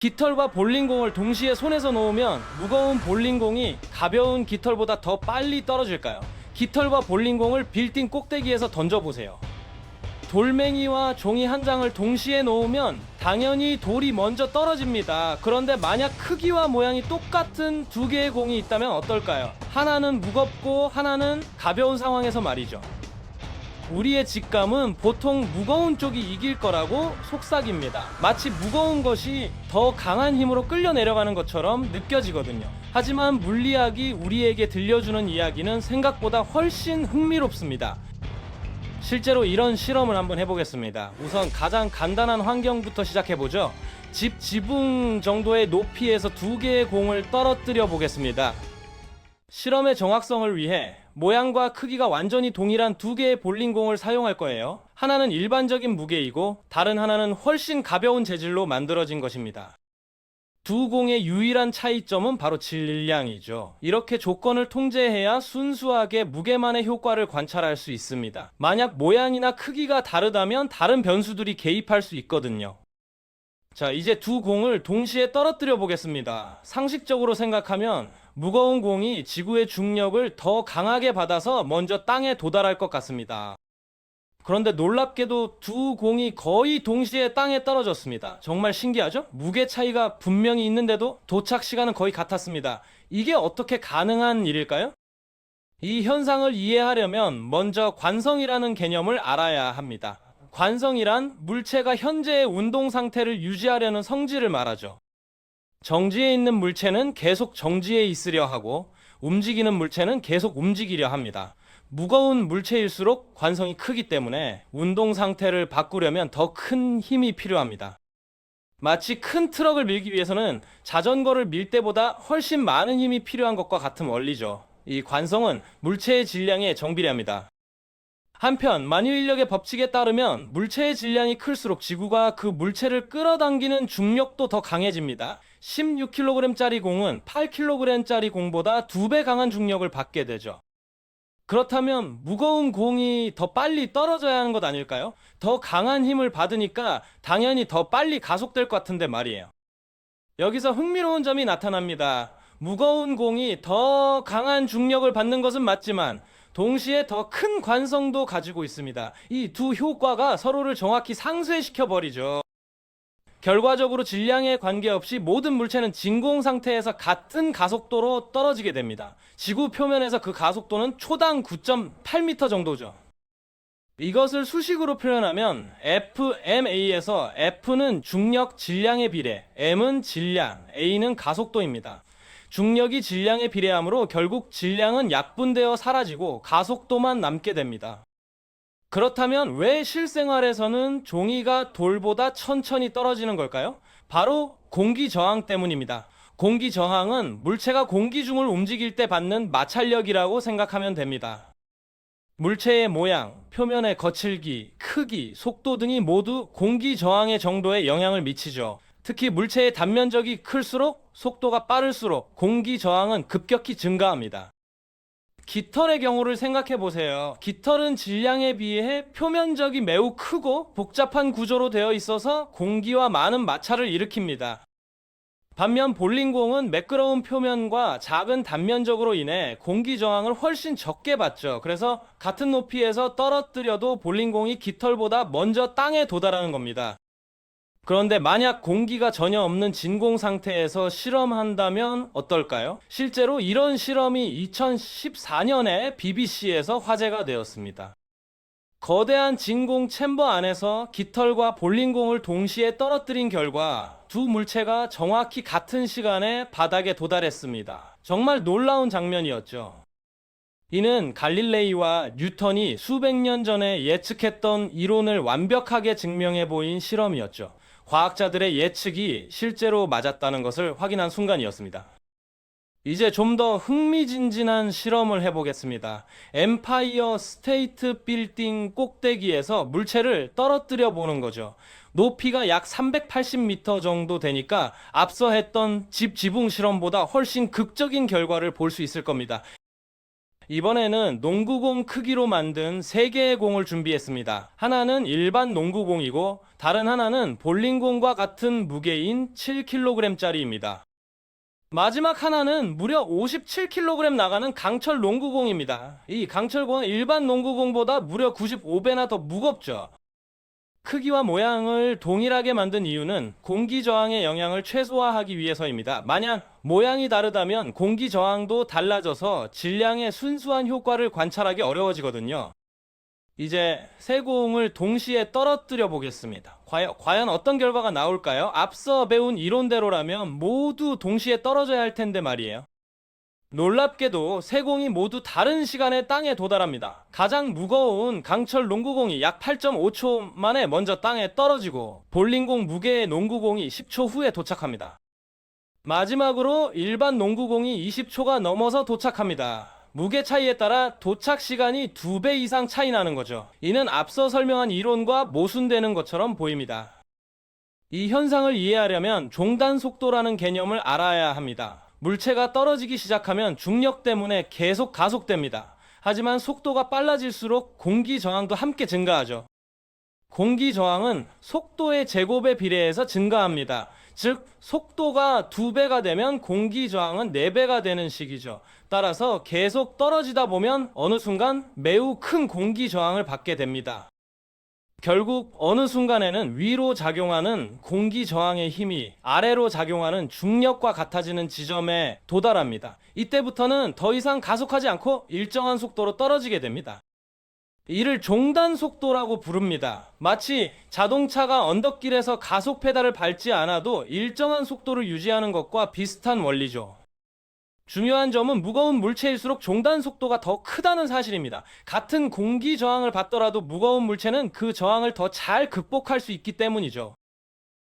깃털과 볼링공을 동시에 손에서 놓으면 무거운 볼링공이 가벼운 깃털보다 더 빨리 떨어질까요? 깃털과 볼링공을 빌딩 꼭대기에서 던져보세요. 돌멩이와 종이 한 장을 동시에 놓으면 당연히 돌이 먼저 떨어집니다. 그런데 만약 크기와 모양이 똑같은 두 개의 공이 있다면 어떨까요? 하나는 무겁고 하나는 가벼운 상황에서 말이죠. 우리의 직감은 보통 무거운 쪽이 이길 거라고 속삭입니다. 마치 무거운 것이 더 강한 힘으로 끌려 내려가는 것처럼 느껴지거든요. 하지만 물리학이 우리에게 들려주는 이야기는 생각보다 훨씬 흥미롭습니다. 실제로 이런 실험을 한번 해보겠습니다. 우선 가장 간단한 환경부터 시작해보죠. 집 지붕 정도의 높이에서 두 개의 공을 떨어뜨려 보겠습니다. 실험의 정확성을 위해 모양과 크기가 완전히 동일한 두 개의 볼링공을 사용할 거예요. 하나는 일반적인 무게이고 다른 하나는 훨씬 가벼운 재질로 만들어진 것입니다. 두 공의 유일한 차이점은 바로 질량이죠. 이렇게 조건을 통제해야 순수하게 무게만의 효과를 관찰할 수 있습니다. 만약 모양이나 크기가 다르다면 다른 변수들이 개입할 수 있거든요. 자, 이제 두 공을 동시에 떨어뜨려 보겠습니다. 상식적으로 생각하면 무거운 공이 지구의 중력을 더 강하게 받아서 먼저 땅에 도달할 것 같습니다. 그런데 놀랍게도 두 공이 거의 동시에 땅에 떨어졌습니다. 정말 신기하죠? 무게 차이가 분명히 있는데도 도착 시간은 거의 같았습니다. 이게 어떻게 가능한 일일까요? 이 현상을 이해하려면 먼저 관성이라는 개념을 알아야 합니다. 관성이란 물체가 현재의 운동 상태를 유지하려는 성질을 말하죠. 정지해 있는 물체는 계속 정지해 있으려 하고 움직이는 물체는 계속 움직이려 합니다. 무거운 물체일수록 관성이 크기 때문에 운동 상태를 바꾸려면 더 큰 힘이 필요합니다. 마치 큰 트럭을 밀기 위해서는 자전거를 밀 때보다 훨씬 많은 힘이 필요한 것과 같은 원리죠. 이 관성은 물체의 질량에 정비례합니다. 한편 만유 인력의 법칙에 따르면 물체의 질량이 클수록 지구가 그 물체를 끌어당기는 중력도 더 강해집니다. 16kg짜리 공은 8kg짜리 공보다 2배 강한 중력을 받게 되죠. 그렇다면 무거운 공이 더 빨리 떨어져야 하는 것 아닐까요? 더 강한 힘을 받으니까 당연히 더 빨리 가속될 것 같은데 말이에요. 여기서 흥미로운 점이 나타납니다. 무거운 공이 더 강한 중력을 받는 것은 맞지만 동시에 더 큰 관성도 가지고 있습니다. 이 두 효과가 서로를 정확히 상쇄시켜 버리죠. 결과적으로 질량에 관계없이 모든 물체는 진공 상태에서 같은 가속도로 떨어지게 됩니다. 지구 표면에서 그 가속도는 초당 9.8m 정도죠. 이것을 수식으로 표현하면 FMA에서 F는 중력 질량의 비례, M은 질량, A는 가속도입니다. 중력이 질량에 비례하므로 결국 질량은 약분되어 사라지고 가속도만 남게 됩니다. 그렇다면 왜 실생활에서는 종이가 돌보다 천천히 떨어지는 걸까요? 바로 공기 저항 때문입니다. 공기 저항은 물체가 공기 중을 움직일 때 받는 마찰력이라고 생각하면 됩니다. 물체의 모양, 표면의 거칠기, 크기, 속도 등이 모두 공기 저항의 정도에 영향을 미치죠. 특히 물체의 단면적이 클수록 속도가 빠를수록 공기 저항은 급격히 증가합니다. 깃털의 경우를 생각해 보세요. 깃털은 질량에 비해 표면적이 매우 크고 복잡한 구조로 되어 있어서 공기와 많은 마찰을 일으킵니다. 반면 볼링공은 매끄러운 표면과 작은 단면적으로 인해 공기 저항을 훨씬 적게 받죠. 그래서 같은 높이에서 떨어뜨려도 볼링공이 깃털보다 먼저 땅에 도달하는 겁니다. 그런데 만약 공기가 전혀 없는 진공 상태에서 실험한다면 어떨까요? 실제로 이런 실험이 2014년에 BBC에서 화제가 되었습니다. 거대한 진공 챔버 안에서 깃털과 볼링공을 동시에 떨어뜨린 결과 두 물체가 정확히 같은 시간에 바닥에 도달했습니다. 정말 놀라운 장면이었죠. 이는 갈릴레이와 뉴턴이 수백 년 전에 예측했던 이론을 완벽하게 증명해 보인 실험이었죠. 과학자들의 예측이 실제로 맞았다는 것을 확인한 순간이었습니다. 이제 좀 더 흥미진진한 실험을 해보겠습니다. 엠파이어 스테이트 빌딩 꼭대기에서 물체를 떨어뜨려 보는 거죠. 높이가 약 380m 정도 되니까 앞서 했던 집 지붕 실험보다 훨씬 극적인 결과를 볼 수 있을 겁니다. 이번에는 농구공 크기로 만든 3개의 공을 준비했습니다. 하나는 일반 농구공이고 다른 하나는 볼링공과 같은 무게인 7kg짜리입니다. 마지막 하나는 무려 57kg 나가는 강철 농구공입니다. 이 강철공은 일반 농구공보다 무려 95배나 더 무겁죠. 크기와 모양을 동일하게 만든 이유는 공기 저항의 영향을 최소화하기 위해서입니다. 만약 모양이 다르다면 공기 저항도 달라져서 질량의 순수한 효과를 관찰하기 어려워지거든요. 이제 세 공을 동시에 떨어뜨려 보겠습니다. 과연, 과연 어떤 결과가 나올까요? 앞서 배운 이론대로라면 모두 동시에 떨어져야 할 텐데 말이에요. 놀랍게도 세 공이 모두 다른 시간에 땅에 도달합니다. 가장 무거운 강철 농구공이 약 8.5초 만에 먼저 땅에 떨어지고 볼링공 무게의 농구공이 10초 후에 도착합니다. 마지막으로 일반 농구공이 20초가 넘어서 도착합니다. 무게 차이에 따라 도착 시간이 2배 이상 차이 나는 거죠. 이는 앞서 설명한 이론과 모순되는 것처럼 보입니다. 이 현상을 이해하려면 종단 속도라는 개념을 알아야 합니다. 물체가 떨어지기 시작하면 중력 때문에 계속 가속됩니다. 하지만 속도가 빨라질수록 공기 저항도 함께 증가하죠. 공기 저항은 속도의 제곱에 비례해서 증가합니다. 즉, 속도가 2배가 되면 공기 저항은 4배가 되는 식이죠. 따라서 계속 떨어지다 보면 어느 순간 매우 큰 공기 저항을 받게 됩니다. 결국 어느 순간에는 위로 작용하는 공기 저항의 힘이 아래로 작용하는 중력과 같아지는 지점에 도달합니다. 이때부터는 더 이상 가속하지 않고 일정한 속도로 떨어지게 됩니다. 이를 종단 속도라고 부릅니다. 마치 자동차가 언덕길에서 가속 페달을 밟지 않아도 일정한 속도를 유지하는 것과 비슷한 원리죠. 중요한 점은 무거운 물체일수록 종단 속도가 더 크다는 사실입니다. 같은 공기 저항을 받더라도 무거운 물체는 그 저항을 더 잘 극복할 수 있기 때문이죠.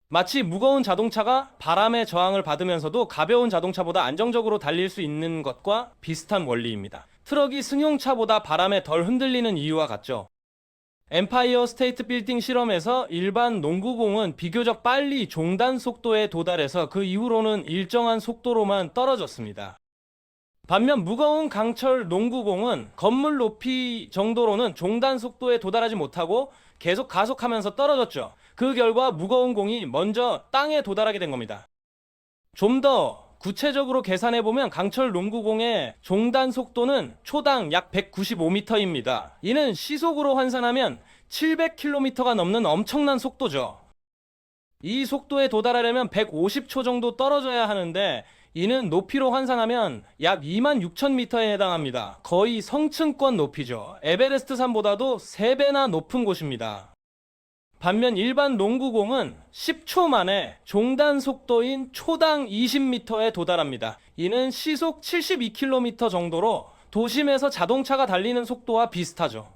마치 무거운 자동차가 바람의 저항을 받으면서도 가벼운 자동차보다 안정적으로 달릴 수 있는 것과 비슷한 원리입니다. 트럭이 승용차보다 바람에 덜 흔들리는 이유와 같죠. 엠파이어 스테이트 빌딩 실험에서 일반 농구공은 비교적 빨리 종단 속도에 도달해서 그 이후로는 일정한 속도로만 떨어졌습니다. 반면 무거운 강철 농구공은 건물 높이 정도로는 종단 속도에 도달하지 못하고 계속 가속하면서 떨어졌죠. 그 결과 무거운 공이 먼저 땅에 도달하게 된 겁니다. 좀 더 구체적으로 계산해 보면 강철 농구공의 종단 속도는 초당 약 195m입니다. 이는 시속으로 환산하면 700km가 넘는 엄청난 속도죠. 이 속도에 도달하려면 150초 정도 떨어져야 하는데 이는 높이로 환산하면 약 2만 6천 미터에 해당합니다. 거의 성층권 높이죠. 에베레스트 산보다도 3배나 높은 곳입니다. 반면 일반 농구공은 10초 만에 종단 속도인 초당 20m에 도달합니다. 이는 시속 72km 정도로 도심에서 자동차가 달리는 속도와 비슷하죠.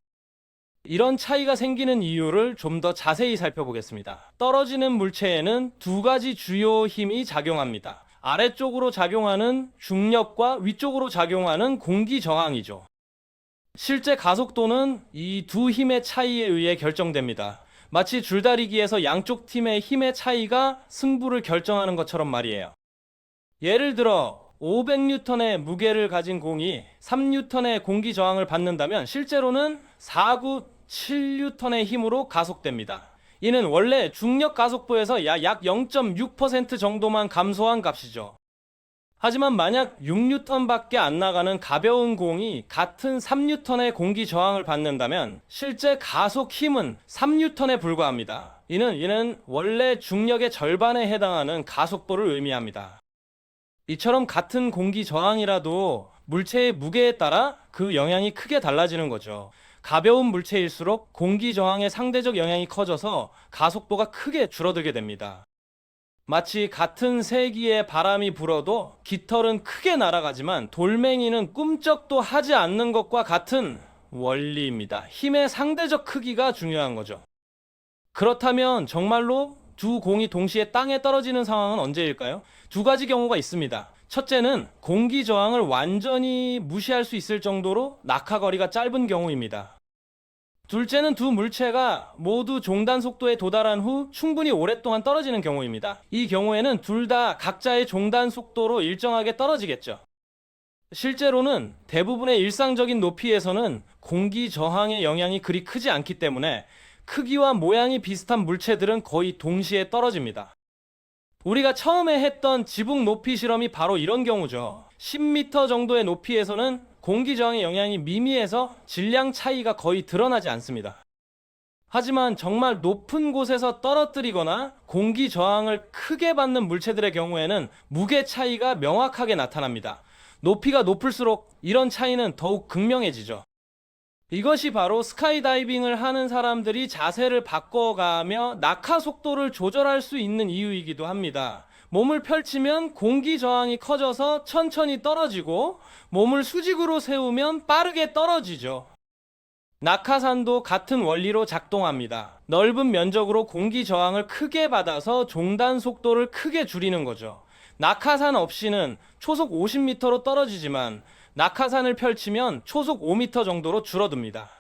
이런 차이가 생기는 이유를 좀 더 자세히 살펴보겠습니다. 떨어지는 물체에는 두 가지 주요 힘이 작용합니다. 아래쪽으로 작용하는 중력과 위쪽으로 작용하는 공기 저항이죠. 실제 가속도는 이 두 힘의 차이에 의해 결정됩니다. 마치 줄다리기에서 양쪽 팀의 힘의 차이가 승부를 결정하는 것처럼 말이에요. 예를 들어 500뉴턴의 무게를 가진 공이 3뉴턴의 공기 저항을 받는다면 실제로는 4구 7뉴턴의 힘으로 가속됩니다. 이는 원래 중력 가속도에서 약 0.6% 정도만 감소한 값이죠. 하지만 만약 6뉴턴밖에 안 나가는 가벼운 공이 같은 3뉴턴의 공기 저항을 받는다면 실제 가속 힘은 3뉴턴에 불과합니다. 이는 이는 원래 중력의 절반에 해당하는 가속도를 의미합니다. 이처럼 같은 공기 저항이라도 물체의 무게에 따라 그 영향이 크게 달라지는 거죠. 가벼운 물체일수록 공기 저항의 상대적 영향이 커져서 가속도가 크게 줄어들게 됩니다. 마치 같은 세기의 바람이 불어도 깃털은 크게 날아가지만 돌멩이는 꿈쩍도 하지 않는 것과 같은 원리입니다. 힘의 상대적 크기가 중요한 거죠. 그렇다면 정말로 두 공이 동시에 땅에 떨어지는 상황은 언제일까요? 두 가지 경우가 있습니다. 첫째는 공기 저항을 완전히 무시할 수 있을 정도로 낙하거리가 짧은 경우입니다. 둘째는 두 물체가 모두 종단 속도에 도달한 후 충분히 오랫동안 떨어지는 경우입니다. 이 경우에는 둘 다 각자의 종단 속도로 일정하게 떨어지겠죠. 실제로는 대부분의 일상적인 높이에서는 공기 저항의 영향이 그리 크지 않기 때문에 크기와 모양이 비슷한 물체들은 거의 동시에 떨어집니다. 우리가 처음에 했던 지붕 높이 실험이 바로 이런 경우죠. 10m 정도의 높이에서는 공기 저항의 영향이 미미해서 질량 차이가 거의 드러나지 않습니다. 하지만 정말 높은 곳에서 떨어뜨리거나 공기 저항을 크게 받는 물체들의 경우에는 무게 차이가 명확하게 나타납니다. 높이가 높을수록 이런 차이는 더욱 극명해지죠. 이것이 바로 스카이다이빙을 하는 사람들이 자세를 바꿔가며 낙하 속도를 조절할 수 있는 이유이기도 합니다. 몸을 펼치면 공기 저항이 커져서 천천히 떨어지고 몸을 수직으로 세우면 빠르게 떨어지죠. 낙하산도 같은 원리로 작동합니다. 넓은 면적으로 공기 저항을 크게 받아서 종단 속도를 크게 줄이는 거죠. 낙하산 없이는 초속 50m로 떨어지지만 낙하산을 펼치면 초속 5m 정도로 줄어듭니다.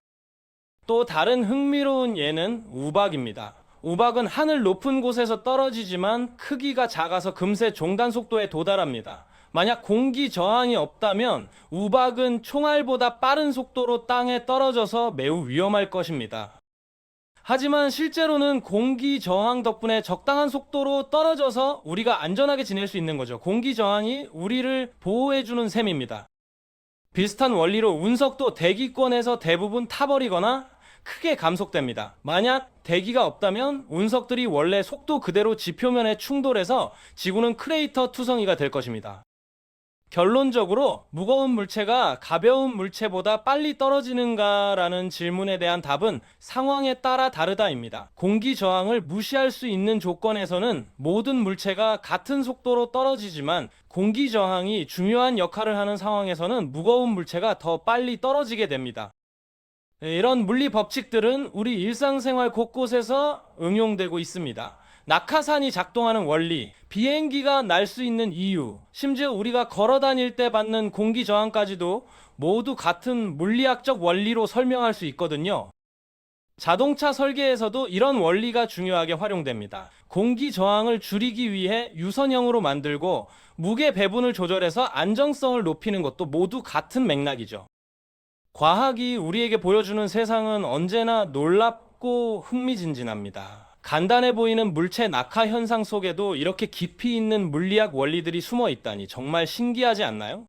또 다른 흥미로운 예는 우박입니다. 우박은 하늘 높은 곳에서 떨어지지만 크기가 작아서 금세 종단 속도에 도달합니다. 만약 공기 저항이 없다면 우박은 총알보다 빠른 속도로 땅에 떨어져서 매우 위험할 것입니다. 하지만 실제로는 공기 저항 덕분에 적당한 속도로 떨어져서 우리가 안전하게 지낼 수 있는 거죠. 공기 저항이 우리를 보호해주는 셈입니다. 비슷한 원리로 운석도 대기권에서 대부분 타버리거나 크게 감속됩니다. 만약 대기가 없다면 운석들이 원래 속도 그대로 지표면에 충돌해서 지구는 크레이터 투성이가 될 것입니다. 결론적으로 무거운 물체가 가벼운 물체보다 빨리 떨어지는가라는 질문에 대한 답은 상황에 따라 다르다입니다. 공기 저항을 무시할 수 있는 조건에서는 모든 물체가 같은 속도로 떨어지지만 공기 저항이 중요한 역할을 하는 상황에서는 무거운 물체가 더 빨리 떨어지게 됩니다. 네, 이런 물리 법칙들은 우리 일상생활 곳곳에서 응용되고 있습니다. 낙하산이 작동하는 원리, 비행기가 날 수 있는 이유, 심지어 우리가 걸어 다닐 때 받는 공기 저항까지도 모두 같은 물리학적 원리로 설명할 수 있거든요. 자동차 설계에서도 이런 원리가 중요하게 활용됩니다. 공기 저항을 줄이기 위해 유선형으로 만들고 무게 배분을 조절해서 안정성을 높이는 것도 모두 같은 맥락이죠. 과학이 우리에게 보여주는 세상은 언제나 놀랍고 흥미진진합니다. 간단해 보이는 물체 낙하 현상 속에도 이렇게 깊이 있는 물리학 원리들이 숨어 있다니 정말 신기하지 않나요?